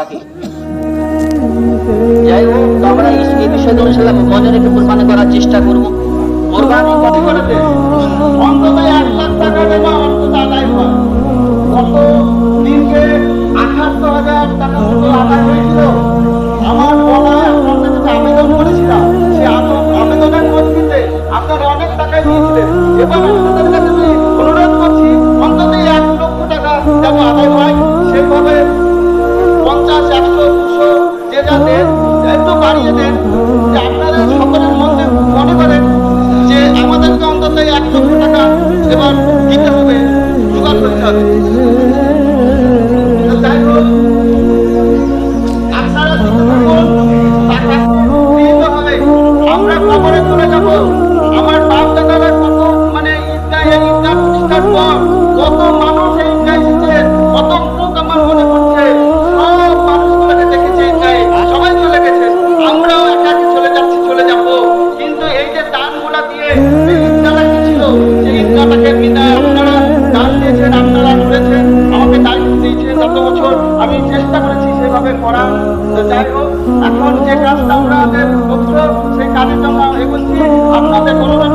থাকি। যাই হোক আমরা এই বিষয়গুলো ইনশাল্লাহ মনে রেখে কোরবানি করার চেষ্টা করব। কোরবানি কত করেছে অন্তত এক লাখ টাকা যেন অন্তত আদায় হয় দিনকে আঠাত্তর হাজার টাকা আদায় হয়েছিল? আমার বলা আপনাদের আবেদন করেছিলাম। আবেদন- আবেদনের মধ্যে আপনারা অনেক টাকাই দিয়েছিলেন। এবার আপনাদের কাছে অনুরোধ করছি, অন্তত এক লক্ষ টাকা যেন আদায় হয়, সেভাবে পঞ্চাশ, একশো, দুশো, যে যা দেন, একটু বাড়িয়ে দেন, যে আপনাদের সকলের মধ্যে মনে করেন যে আমাদেরকে অন্তত এক লক্ষ টাকা এবার দিতে হবে, জোগাড় করতে হবে আপনারা। আমরা খবরে চলে যাব করেছি করা। যাই হোক, এখন যে কাজটা আমরা করছ, সেই কাজের জন্য এগোচ্ছি আপনাদের অনুরোধ